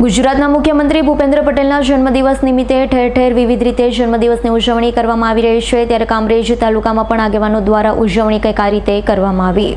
ગુજરાતના મુખ્યમંત્રી ભૂપેન્દ્ર પટેલના જન્મદિવસ નિમિત્તે ઠેર ઠેર વિવિધ રીતે જન્મદિવસની ઉજવણી કરવામાં આવી રહી છે. ત્યારે કામરેજ તાલુકામાં પણ આગેવાનો દ્વારા ઉજવણી કંઈક આ રીતે કરવામાં આવી.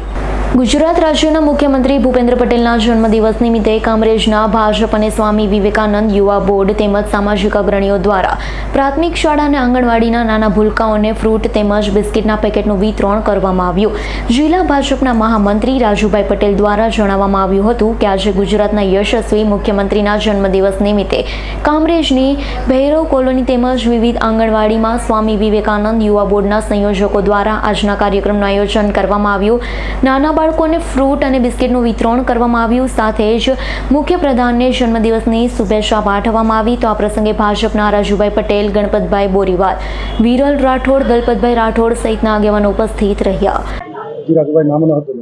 ગુજરાત રાજ્યના મુખ્યમંત્રી ભૂપેન્દ્ર પટેલના જન્મદિવસ નિમિત્તે કામરેજના ભાજપ અને સ્વામી વિવેકાનંદ યુવા બોર્ડ તેમજ સામાજિક અગ્રણીઓ દ્વારા પ્રાથમિક શાળા અને આંગણવાડીના નાના ભૂલકાઓને ફ્રૂટ તેમજ બિસ્કિટના પેકેટનું વિતરણ કરવામાં આવ્યું. જિલ્લા ભાજપના મહામંત્રી રાજુભાઈ પટેલ દ્વારા જણાવવામાં આવ્યું હતું કે આજે ગુજરાતના યશસ્વી મુખ્યમંત્રીના જન્મદિવસ નિમિત્તે કામરેજની ભૈરવ કોલોની તેમજ વિવિધ આંગણવાડીમાં સ્વામી વિવેકાનંદ યુવા બોર્ડના સંયોજકો દ્વારા આજના કાર્યક્રમનું આયોજન કરવામાં આવ્યું. નાના બાળકોને ફ્રૂટ અને બિસ્કિટનું વિતરણ કરવામાં આવ્યું. સાથે જ મુખ્યપ્રધાનને જન્મદિવસની શુભેચ્છા પાઠવવામાં આવી. તો આ પ્રસંગે ભાજપના રાજુભાઈ પટેલ ગણપતભાઈ બોરીવાલ વિરલ રાઠોડ દલપતભાઈ રાઠોડ સહિતના આગેવાનો ઉપસ્થિત રહ્યા. નામ ન હતું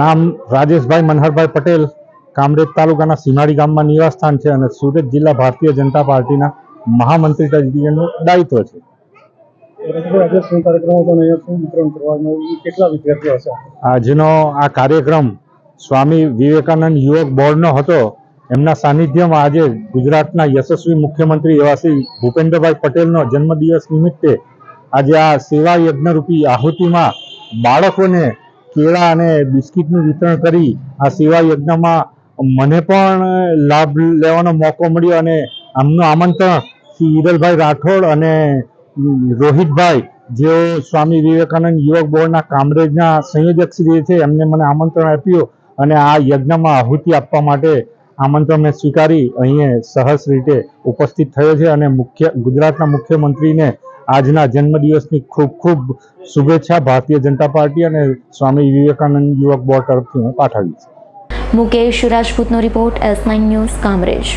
નામ રાજેશભાઈ મનહરભાઈ પટેલ. કામરેજ તાલુકાના સીમાડી ગામમાં નિવાસસ્થાન છે અને સુરત જિલ્લા ભારતીય જનતા પાર્ટીના મહામંત્રી તરીકેનું દાયિત્વ છે. આજે શું કાર્યક્રમ હતો અને શું વિતરણ કરવાનો? કેટલા વિદ્યાર્થીઓ હશે આજનો આ કાર્યક્રમ સ્વામી વિવેકાનંદ યુવક બોર્ડનો હતો એમના સાનિધ્યમાં આજે ગુજરાતના યશસ્વી મુખ્યમંત્રી એવા શ્રી ભૂપેન્દ્રભાઈ પટેલનો જન્મદિવસ નિમિત્તે આજે આ સેવા યજ્ઞરૂપી આહુતિમાં બાળકોને કેળા અને બિસ્કિટનું વિતરણ કરી આ સેવા યજ્ઞમાં મને પણ લાભ લેવાનો મોકો મળ્યો અને આમનું આમંત્રણ શ્રી હિરલભાઈ રાઠોડ અને રોહિતભાઈ, જેઓ સ્વામી વિવેકાનંદ યુવક બોર્ડના કામરેજના સંયોજક શ્રી છે, એમને મને આમંત્રણ આપ્યું અને આ યજ્ઞમાં આહુતિ આપવા માટે આમંત્રણ મેં સ્વીકારી. અહીં સહસ રીતે ઉપસ્થિત થયો છે અને મુખ્ય, ગુજરાતના મુખ્યમંત્રીને આજના જન્મદિવસની ખૂબ ખૂબ શુભેચ્છા ભારતીય જનતા પાર્ટી અને સ્વામી વિવેકાનંદ યુવક બોર્ડ તરફથી હું પાઠવી છું Mukesh રાજપૂતનો report S nine news Kamrej.